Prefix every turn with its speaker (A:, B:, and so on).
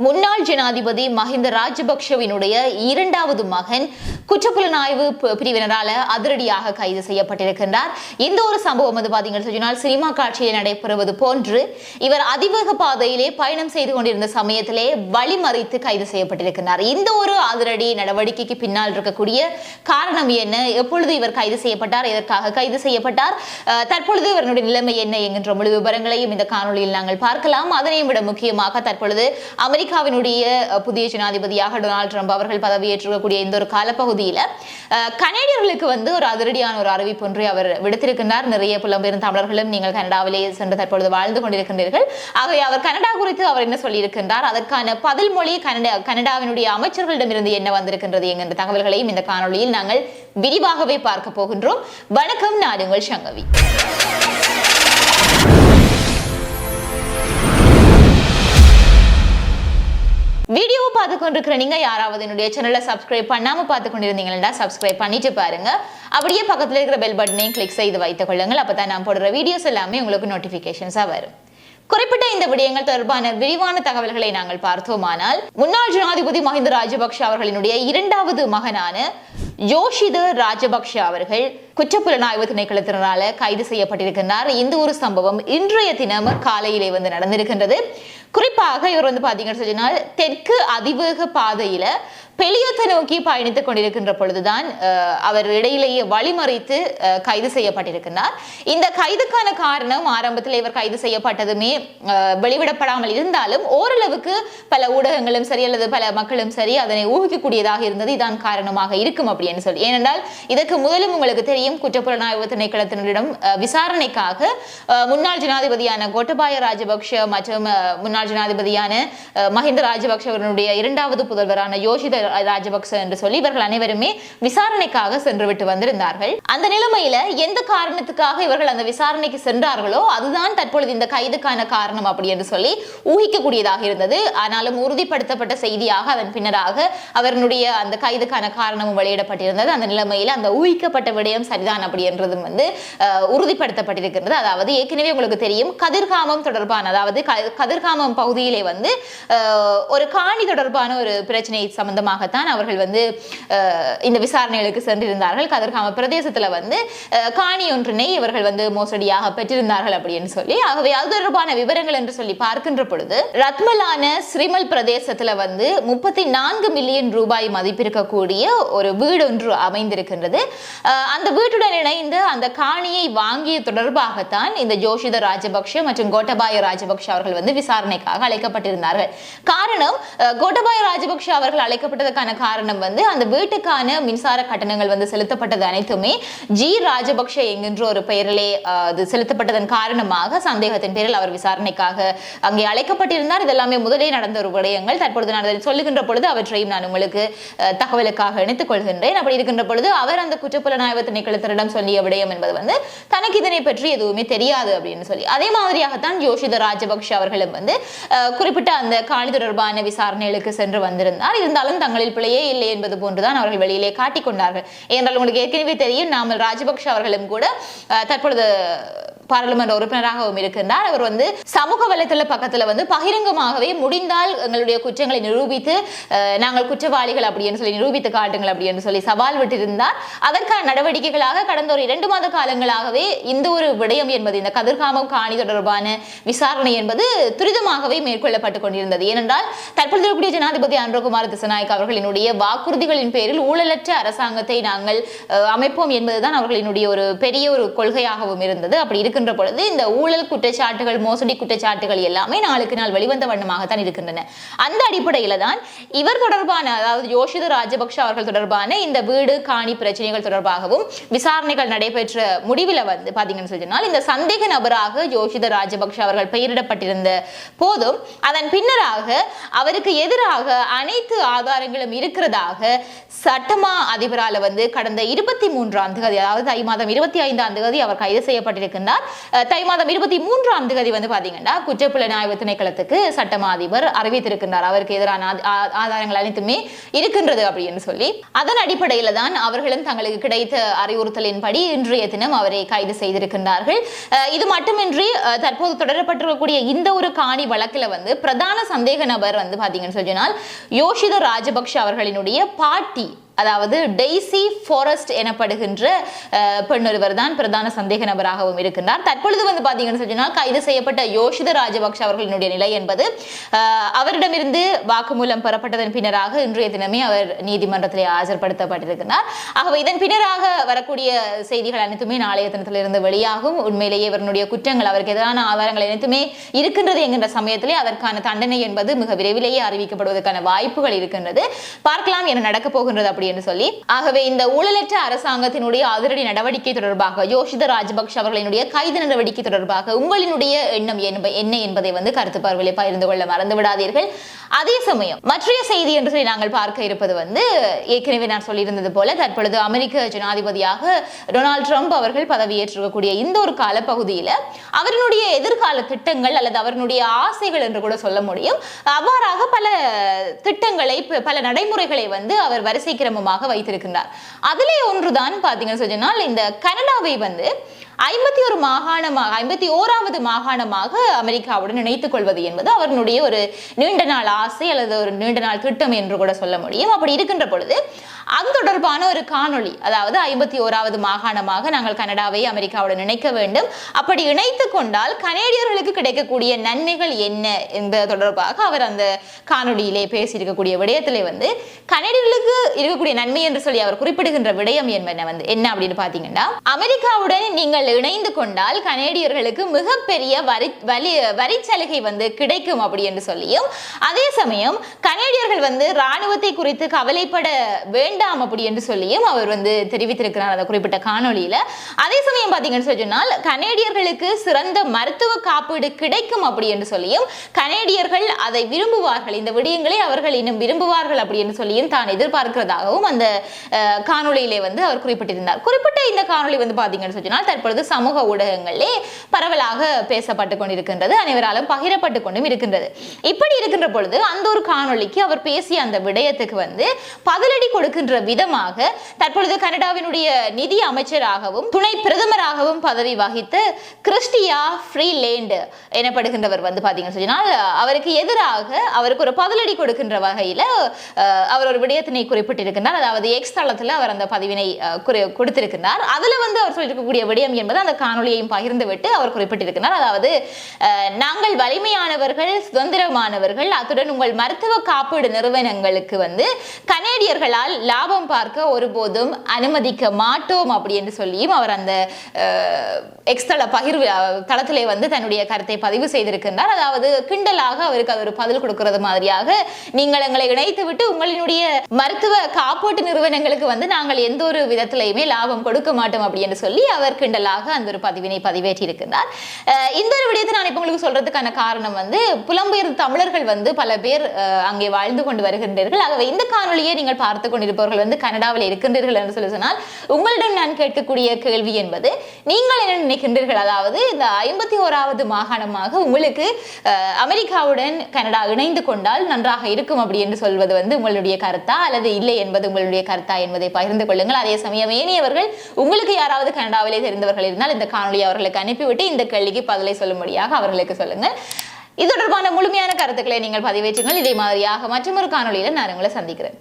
A: முன்னாள் ஜனாதிபதி மஹிந்த ராஜபக்ஷவினுடைய இரண்டாவது மகன் குற்றப்புலனாய்வு பிரிவினரால அதிரடியாக கைது செய்யப்பட்டிருக்கின்றார். இந்த ஒரு சம்பவம் வந்து பாத்தீங்கன்னு சொன்னால் சினிமா காட்சியில் நடைபெறுவது போன்று இவர் அதிவேக பாதையிலே பயணம் செய்து கொண்டிருந்த சமயத்திலே வழிமறித்து கைது செய்யப்பட்டிருக்கிறார் இந்த ஒரு அதிரடி நடவடிக்கைக்கு பின்னால் இருக்கக்கூடிய காரணம் என்ன? எப்பொழுது இவர் கைது செய்யப்பட்டார்? எதற்காக கைது செய்யப்பட்டார்? அஹ், தற்பொழுது இவருடைய நிலைமை என்ன? என்கின்ற முழு விவரங்களையும் இந்த காணொளியில் நாங்கள் பார்க்கலாம். அதனையும் விட முக்கியமாக தற்பொழுது அமெரிக்க அமெரிக்காவினுடைய புதிய ஜனாதிபதியாக டொனால்ட் ட்ரம்ப் அவர்கள் பதவியேற்றுக்கூடிய இந்த ஒரு காலப்பகுதியில் கனேடியர்களுக்கு வந்து ஒரு அதிரடியான ஒரு அறிவிப்பு ஒன்றை அவர் விடுத்திருக்கின்றார். நிறைய புலம்பெயர்ந்த தமிழர்களும் நீங்கள் கனடாவிலே சென்று தற்பொழுது வாழ்ந்து கொண்டிருக்கின்றீர்கள். ஆகவே அவர் கனடா குறித்து அவர் என்ன சொல்லியிருக்கின்றார்? அதற்கான பதில் மொழி கனடா கனடாவினுடைய அமைச்சர்களிடமிருந்து என்ன வந்திருக்கின்றது என்கின்ற தகவல்களையும் இந்த காணொலியில் நாங்கள் விரிவாகவே பார்க்க போகின்றோம். வணக்கம் நான் உங்கள் சங்கவி. வீடியோவை பார்த்து கொண்டிருக்கிற நீங்க யாராவது என்னுடைய சேனலை சப்ஸ்கிரைப் பண்ணாமல் பார்த்து கொண்டிருந்தீங்கன்னா சப்ஸ்கிரைப் பண்ணிட்டு பாருங்க. அப்படியே பக்கத்துல இருக்கிற பெல் பட்டனையும் கிளிக் செய்து வைத்துக் கொள்ளுங்கள். அப்பதான் நான் போடுற வீடியோஸ் எல்லாமே உங்களுக்கு நோட்டிஃபிகேஷன்ஸாக வரும். குறிப்பிட்ட இந்த விடயங்கள் தொடர்பான விரிவான தகவல்களை நாங்கள் பார்த்தோமானால் முன்னாள் ஜனாதிபதி மஹிந்த ராஜபக்ஷ அவர்களினுடைய இரண்டாவது மகனான யோஷித ராஜபக்ஷ அவர்கள் குற்றப்புலனாய்வு திணைக்களத்தினரால கைது செய்யப்பட்டிருக்கின்றார். இந்த ஒரு சம்பவம் இன்றைய தினம் காலையிலே வந்து நடந்திருக்கின்றது. குறிப்பாக இவர் வந்து பாத்தீங்கன்னு சொன்னால் தெற்கு அதிவேக பாதையில பெலியத்தை நோக்கி பயணித்துக் கொண்டிருக்கின்ற பொழுதுதான் அவர் இடையிலேயே வழிமறித்து கைது செய்யப்பட்டிருக்கிறார் இந்த கைதுக்கான காரணம் ஆரம்பத்தில் இவர் கைது செய்யப்பட்டதுமே வெளிவிடப்படாமல் இருந்தாலும் ஓரளவுக்கு பல ஊடகங்களும் சரி அல்லது பல மக்களும் சரி அதனை ஊகிக்கக்கூடியதாக இருந்தது. இதான் காரணமாக இருக்கும் அப்படின்னு சொல்லி. ஏனென்றால் இதற்கு முதலும் உங்களுக்கு தெரியும் குற்றப்புலனாய்வு திணைக்களத்தினரிடம் விசாரணைக்காக முன்னாள் ஜனாதிபதியான கோட்டபாய ராஜபக்ஷ மற்றும் முன்னாள் ஜனாதிபதியான மஹிந்த ராஜபக்ஷ அவர்களுடைய இரண்டாவது புதல்வரான யோஷித ராஜபக்ச என்று சொல்லி இவர்கள் அனைவருமே விசாரணைக்காக சென்று விட்டு வந்திருந்தார்கள். அந்த நிலைமையில எந்த காரணத்துக்காக இவர்கள் அந்த விசாரணைக்கு சென்றார்களோ அதுதான் தற்பொழுது இந்த கைதுக்கான காரணம் அப்படி என்று சொல்லி ஊகிக்கக்கூடியதாக இருந்தது. ஆனாலும் உறுதிப்படுத்தப்பட்ட செய்தியாக அதன் பின்னராக அவருடைய அந்த கைதுக்கான காரணமும் வெளியிடப்பட்டிருந்தது. அந்த நிலைமையில அந்த ஊகிக்கப்பட்ட விடயம் சரிதான் அப்படி என்றதும் வந்து உறுதிப்படுத்தப்பட்டிருக்கிறது அதாவது ஏற்கனவே உங்களுக்கு தெரியும் கதிர்காமம் தொடர்பான அதாவது கதிர்காமம் பகுதியிலே வந்து ஒரு காணி தொடர்பான ஒரு பிரச்சனை சம்பந்தமாக காரணமாகத்தான் அவர்கள் வந்து இந்த விசாரணைகளுக்கு சென்றிருந்தார்கள். கதிர்காம பிரதேசத்துல வந்து காணி ஒன்றினை இவர்கள் வந்து மோசடியாக பெற்றிருந்தார்கள் அப்படின்னு சொல்லி ஆகவே அது தொடர்பான விவரங்கள் என்று சொல்லி பார்க்கின்ற பொழுது ரத்மலான ஸ்ரீமல் பிரதேசத்துல வந்து முப்பத்தி நான்கு மில்லியன் ரூபாய் மதிப்பிருக்கக்கூடிய ஒரு வீடு ஒன்று அமைந்திருக்கின்றது. அந்த வீட்டுடன் இணைந்து அந்த காணியை வாங்கிய தொடர்பாகத்தான் இந்த ஜோஷித ராஜபக்ஷ மற்றும் கோட்டபாய ராஜபக்ஷ அவர்கள் வந்து விசாரணைக்காக அழைக்கப்பட்டிருந்தார்கள். காரணம் கோட்டபாய ராஜபக்ஷ அவர்கள் அழைக்கப்பட்டது செலுத்துறதுக்கான காரணம் வந்து அந்த வீட்டுக்கான மின்சார கட்டணங்கள் வந்து செலுத்தப்பட்டது அனைத்துமே ஜி ராஜபக்ஷ என்கின்ற ஒரு பெயரிலே அது செலுத்தப்பட்டதன் காரணமாக சந்தேகத்தின் பேரில் அவர் விசாரணைக்காக அங்கே அழைக்கப்பட்டிருந்தார். இதெல்லாமே முதலே நடந்த ஒரு விடயங்கள். தற்பொழுது நான் சொல்லுகின்ற பொழுது அவற்றையும் நான் உங்களுக்கு தகவலுக்காக இணைத்துக் கொள்கின்றேன். அப்படி இருக்கின்ற பொழுது அவர் அந்த குற்றப்புலனாய்வு திணைக்களத்தினரிடம் சொல்லிய விடயம் என்பது வந்து தனக்கு இதனை பற்றி எதுவுமே தெரியாது அப்படின்னு சொல்லி. அதே மாதிரியாகத்தான் யோஷித ராஜபக்ஷ அவர்களும் வந்து குறிப்பிட்ட அந்த காணி தொடர்பான விசாரணைகளுக்கு சென்று வந்திருந்தார். இருந்தாலும் தங்களில் பிழையே இல்லை என்பது போன்றுதான் அவர்கள் வெளியிலே காட்டிக் கொண்டார்கள் ஏனென்றால் உங்களுக்கு ஏற்கனவே தெரியும் நாமல் ராஜபக்ஷ அவர்களும் கூட தற்பொழுது பாராளுமன்ற உறுப்பினராகவும் இருக்கின்றார். அவர் வந்து சமூக வலைத்தள பக்கத்துல வந்து பகிரங்கமாகவே முடிந்தால் எங்களுடைய குற்றங்களை நிரூபித்து நாங்கள் குற்றவாளிகள் அப்படின்னு சொல்லி நிரூபித்து காட்டுங்கள் அப்படின்னு சொல்லி சவால் விட்டிருந்தார். அதற்கான நடவடிக்கைகளாக கடந்த ஒரு இரண்டு மாத காலங்களாகவே இந்த ஒரு விடயம் என்பது இந்த கதிர்காமம் காணி தொடர்பான விசாரணை என்பது துரிதமாகவே மேற்கொள்ளப்பட்டு கொண்டிருந்தது. ஏனென்றால் தற்பொழுது இருக்கக்கூடிய ஜனாதிபதி அன்றகுமார் திசநாயக் அவர்களினுடைய வாக்குறுதிகளின் பேரில் ஊழலற்ற அரசாங்கத்தை நாங்கள் அஹ், அமைப்போம் என்பதுதான் அவர்களினுடைய ஒரு பெரிய ஒரு கொள்கையாகவும் இருந்தது. அப்படி இருக்கின்ற பொழுது இந்த ஊழல் குற்றச்சாட்டுகள் மோசடி குற்றச்சாட்டுகள் எல்லாமே நாளுக்கு நாள் வெளிவந்த வண்ணமாகத்தான் இருக்கின்றன. அந்த அடிப்படையில தான் இவர் தொடர்பான அதாவது யோஷித ராஜபக்ஷ அவர்கள் தொடர்பான இந்த வீடு காணி பிரச்சனைகள் தொடர்பாகவும் விசாரணைகள் நடைபெற்ற முடிவில் வந்து பாத்தீங்கன்னு சொன்னால் இந்த சந்தேக நபராக யோஷித ராஜபக்ஷ அவர்கள் பெயரிடப்பட்டிருந்த போதும் அதன் பின்னராக அவருக்கு எதிராக அனைத்து ஆதாரங்களும் இருக்கிறதாக சட்டமா அதிபரால வந்து கடந்த இருபத்தி மூன்றாம் தேதி அதாவது தை மாதம் இருபத்தி ஐந்தாம் தேதி அவர் கைது செய்யப்பட்டிருக்கின்றார். தை மாதம் இருபத்தி மூன்றாம் தேதி வந்து பாத்தீங்கன்னா குற்றப்புலனாய்வு திணைக்களத்துக்கு சட்டமா அதிபர் அறிவித்திருக்கின்றார். அவருக்கு எதிரான ஆத- ஆ- ஆதாரங்கள் அனைத்துமே இருக்கின்றது அப்படின்னு சொல்லி. அதன் அடிப்படையில தான் அவர்களும் தங்களுக்கு கிடைத்த அறிவுறுத்தலின்படி இன்றைய தினம் அவரை கைது செய்திருக்கின்றார்கள். அஹ், இது மட்டுமின்றி தற்போது தொடரப்பட்டிருக்கக்கூடிய இந்த ஒரு காணி வழக்கில் வந்து பிரதான சந்தேக நபர் வந்து பாத்தீங்கன்னு சொன்னால் யோஷித ராஜபக்ஷ அவர்களினுடைய பாட்டி அதாவது டெய்சி ஃபாரஸ்ட் எனப்படுகின்ற பெண்ணொருவர் தான் பிரதான சந்தேக நபராகவும் இருக்கின்றார். தற்பொழுது வந்து பார்த்தீங்கன்னு சொன்னால் கைது செய்யப்பட்ட யோஷித ராஜபக்ஷ அவர்களினுடைய நிலை என்பது அவரிடமிருந்து வாக்குமூலம் பெறப்பட்டதன் பின்னராக இன்றைய தினமே அவர் நீதிமன்றத்திலே ஆஜர்படுத்தப்பட்டிருக்கிறார் ஆகவே இதன் பின்னராக வரக்கூடிய செய்திகள் அனைத்துமே நாளைய தினத்திலிருந்து வெளியாகும். உண்மையிலேயே இவருடைய குற்றங்கள் அவருக்கு எதிரான ஆதாரங்கள் அனைத்துமே இருக்கின்றது என்கின்ற சமயத்திலே அதற்கான தண்டனை என்பது மிக விரைவிலேயே அறிவிக்கப்படுவதற்கான வாய்ப்புகள் இருக்கின்றது. பார்க்கலாம் என நடக்கப் போகின்றது அப்படி அப்படின்னு சொல்லி ஆகவே இந்த ஊழலற்ற அரசாங்கத்தினுடைய அதிரடி நடவடிக்கை தொடர்பாக யோஷித ராஜபக்ஷ அவர்களினுடைய கைது நடவடிக்கை தொடர்பாக உங்களினுடைய எண்ணம் என்ன என்பதை வந்து கருத்து பார்வையிலே பகிர்ந்து கொள்ள மறந்து விடாதீர்கள். அதே சமயம் மற்றைய செய்தி என்று சொல்லி நாங்கள் பார்க்க இருப்பது வந்து ஏற்கனவே நான் சொல்லியிருந்தது போல தற்பொழுது அமெரிக்க ஜனாதிபதியாக டொனால்ட் ட்ரம்ப் அவர்கள் பதவியேற்றிருக்கக்கூடிய இந்த ஒரு காலப்பகுதியில் அவருடைய எதிர்கால திட்டங்கள் அல்லது அவருடைய ஆசைகள் என்று கூட சொல்ல முடியும். அவ்வாறாக பல திட்டங்களை பல நடைமுறைகளை வந்து அவர் வரிசை கிரமமாக வைத்திருக்கின்றார். அதிலே ஒன்றுதான் பார்த்தீங்கன்னு சொன்னால் இந்த கனடாவை வந்து ஐம்பத்தி ஒரு மாகாணமாக ஐம்பத்தி ஓராவது மாகாணமாக அமெரிக்காவுடன் இணைத்துக் கொள்வது என்பது அவர்களுடைய ஒரு நீண்ட நாள் ஆசை அல்லது ஒரு நீண்ட நாள் திட்டம் என்று கூட சொல்ல முடியும். அப்படி இருக்கின்ற பொழுது அது தொடர்பான ஒரு காணொளி அதாவது ஐம்பத்தி ஓராவது மாகாணமாக நாங்கள் கனடாவை அமெரிக்காவுடன் இணைக்க வேண்டும். அப்படி இணைத்து கொண்டால் கனேடியர்களுக்கு கிடைக்கக்கூடிய நன்மைகள் என்ன என்பது தொடர்பாக அவர் அந்த காணொளியிலே பேசியிருக்கக்கூடிய விடயத்திலே வந்து கனேடியர்களுக்கு இருக்கக்கூடிய நன்மை என்று சொல்லி அவர் குறிப்பிடுகின்ற விடயம் என்பன வந்து என்ன அப்படின்னு பாத்தீங்கன்னா அமெரிக்காவுடன் நீங்கள் இணைந்து கொண்டால் கனேடியர்களுக்கு மிகப்பெரிய வரி வலி வரி சலுகை வந்து கிடைக்கும் அப்படி என்று சொல்லியும் அதே சமயம் கனேடியர்கள் வந்து ராணுவத்தை குறித்து கவலைப்பட வேண்டும் வேண்டாம் அப்படி என்று சொல்லியும் அவர் வந்து தெரிவித்திருக்கிறார் அந்த குறிப்பிட்ட காணொளியில. அதே சமயம் பாத்தீங்கன்னு சொன்னால் கனேடியர்களுக்கு சிறந்த மருத்துவ காப்பீடு கிடைக்கும் அப்படி என்று சொல்லியும் கனேடியர்கள் அதை விரும்புவார்கள். இந்த விடயங்களை அவர்கள் இன்னும் விரும்புவார்கள் அப்படி என்று சொல்லியும் தான் எதிர்பார்க்கிறதாகவும் அந்த காணொலியிலே வந்து அவர் குறிப்பிட்டிருந்தார். குறிப்பிட்ட இந்த காணொலி வந்து பாத்தீங்கன்னு சொன்னால் தற்பொழுது சமூக ஊடகங்களிலே பரவலாக பேசப்பட்டு கொண்டிருக்கின்றது. அனைவராலும் பகிரப்பட்டு கொண்டும் இருக்கின்றது. இப்படி இருக்கின்ற பொழுது அந்த ஒரு காணொலிக்கு அவர் பேசிய அந்த விடயத்துக்கு வந்து பதிலடி கொடுக்கின்ற என்ற விதமாக தற்பொழுது கனடாவினுடைய நிதி அமைச்சராகவும் துணை பிரதமராகவும் பதவி வகித்த கிறிஸ்டியா ஃப்ரீலேண்ட் எனப்படுகின்றவர் வந்து பார்த்தீங்கன்னு சொன்னால் அவருக்கு எதிராக அவருக்கு ஒரு பதிலடி கொடுக்கின்ற வகையில் அவர் ஒரு விடயத்தினை குறிப்பிட்டிருக்கின்றார். அதாவது எக்ஸ் தளத்தில் அவர் அந்த பதிவினை அஹ், குறி- கொடுத்திருக்கின்றார். அதுல வந்து அவர் சொல்லியிருக்கக்கூடிய விடயம் என்பது அந்த காணொலியையும் பகிர்ந்துவிட்டு அவர் குறிப்பிட்டிருக்கிறார் அதாவது நாங்கள் வலிமையானவர்கள் சுதந்திரமானவர்கள் அத்துடன் உங்கள் மருத்துவ காப்பீடு நிறுவனங்களுக்கு வந்து கனேடியர்களால் லாபம் பார்க்க ஒருபோதும் அனுமதிக்க மாட்டோம் அப்படி என்று சொல்லியும் அவர் அந்த எக்ஸ்தள பகிர்வு தளத்திலே வந்து தன்னுடைய கருத்தை பதிவு செய்திருக்கின்றார். அதாவது கிண்டலாக அவருக்கு அது ஒரு பதில் கொடுக்கிறது மாதிரியாக நீங்கள் எங்களை இணைத்து விட்டு உங்களினுடைய மருத்துவ காப்பீட்டு நிறுவனங்களுக்கு வந்து நாங்கள் எந்த ஒரு விதத்திலையுமே லாபம் கொடுக்க மாட்டோம் அப்படி என்று சொல்லி அவர் கிண்டலாக அந்த ஒரு பதிவினை பதிவேற்றி இருக்கின்றார் இந்த ஒரு விடயத்தை நான் இப்போ உங்களுக்கு சொல்றதுக்கான காரணம் வந்து புலம்பெயர் தமிழர்கள் வந்து பல பேர் அங்கே வாழ்ந்து கொண்டு வருகின்றீர்கள். ஆகவே இந்த காணொளியை நீங்கள் பார்த்து அவர்கள் வந்து கனடாவில் இருக்கின்றீர்கள் என்று சொல்லி சொன்னால் உங்களிடம் நான் கேட்கக்கூடிய கேள்வி என்பது நீங்கள் என்ன நினைக்கின்றீர்கள்? அதாவது இந்த ஐம்பத்தி ஓராவது மாகாணமாக உங்களுக்கு அமெரிக்காவுடன் கனடா இணைந்து கொண்டால் நன்றாக இருக்கும் அப்படி என்று சொல்வது வந்து உங்களுடைய கருத்தா? அல்லது இல்லை என்பது உங்களுடைய கருத்தா என்பதை பகிர்ந்து கொள்ளுங்கள். அதே சமயம் ஏனையவர்கள் உங்களுக்கு யாராவது கனடாவிலே தெரிந்தவர்கள் இருந்தால் இந்த காணொலி அவர்களுக்கு அனுப்பிவிட்டு இந்த கேள்விக்கு பதிலை சொல்லும்படியாக அவர்களுக்கு சொல்லுங்கள். இது தொடர்பான முழுமையான கருத்துக்களை நீங்கள் பதிவேற்றுங்கள். இதே மாதிரியாக மற்றொரு காணொலியில் நான் உங்களை சந்திக்கிறேன்.